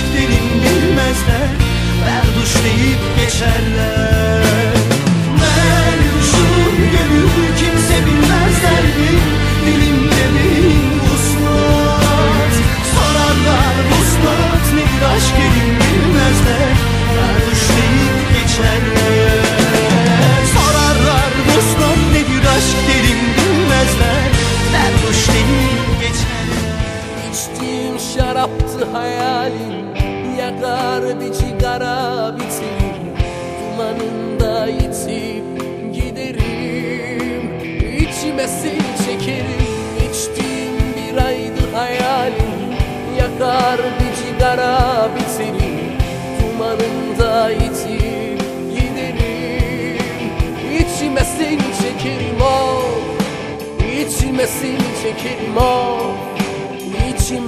aşk derin bilmezler. Berduş deyip geçerler. Şaraptı hayalin Yakar bir cigara bitirir Dumanında itip giderim İçime seni çekerim. İçtiğim bir aydı hayalin Yakar bir cigara bitirir Dumanında itip giderim İçime seni çekerim. Oh İçime seni çekerim. Oh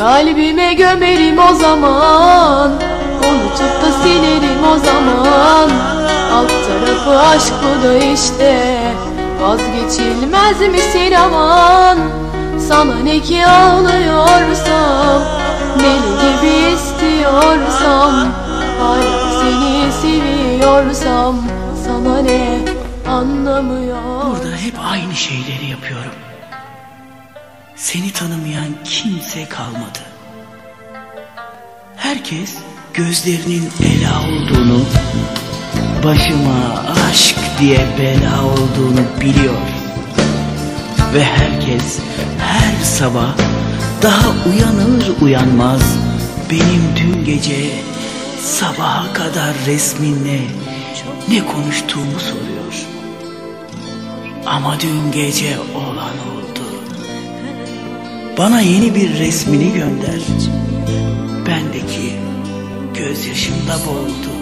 Kalbime gömerim o zaman. Unutup da silerim o zaman. Alt tarafı aşk bu da işte. Vazgeçilmez misin aman? Sana ne ki ağlıyorsam? Deli gibi istiyorsam? Hala seni seviyorsam? Sana ne? Anlamıyor Burada hep aynı şeyleri yapıyorum. Seni tanımayan kimse kalmadı. Herkes gözlerinin ela olduğunu, başıma aşk diye bela olduğunu biliyor. Ve herkes her sabah daha uyanır uyanmaz benim dün gece sabaha kadar resminle ne konuştuğumu soruyor. Ama dün gece olan oldu. Bana yeni bir resmini gönder. Bendeki gözyaşımda boğuldu.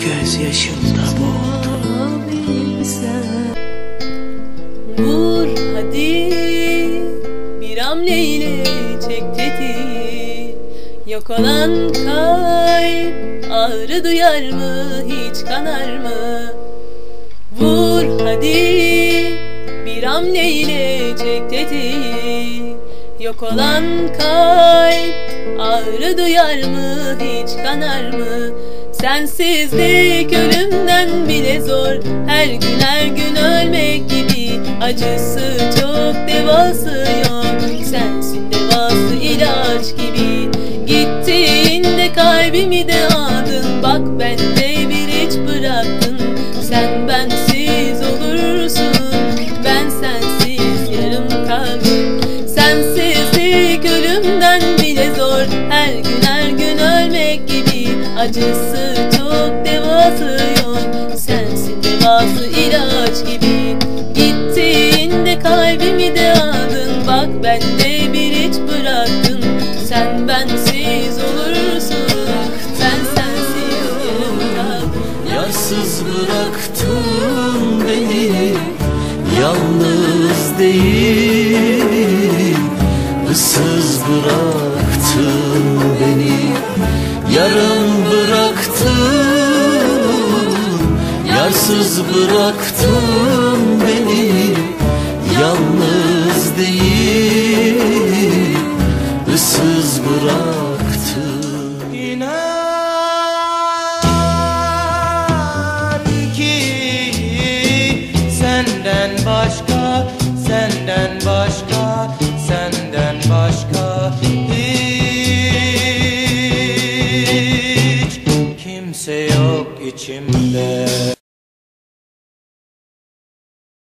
Gözyaşımda boğuldu. Vur hadi bir hamleyle çek tetiği Yok olan kalp ağrı duyar mı hiç kanar mı Vur hadi hamleyle çek tetiği Yok olan kalp ağrı duyar mı hiç kanar mı? Sensizlik ölümden bile zor. Her gün her gün ölmek gibi Acısı çok devası yok. Sensin devası ilaç gibi. Gittiğinde kalbimi de aldın Acısı çok devası yok Sensin devası ilaç gibi. Gittiğinde kalbimi de aldın Bak bende bir hiç bıraktın. Sen bensiz olursun. Ben sensiz Yarsız bıraktın beni. Yalnız değil. Issız bıraktın beni. Yarım bıraktın Yarsız bıraktın beni. Yalnız değil ıssız bıraktın. İnan ki senden başka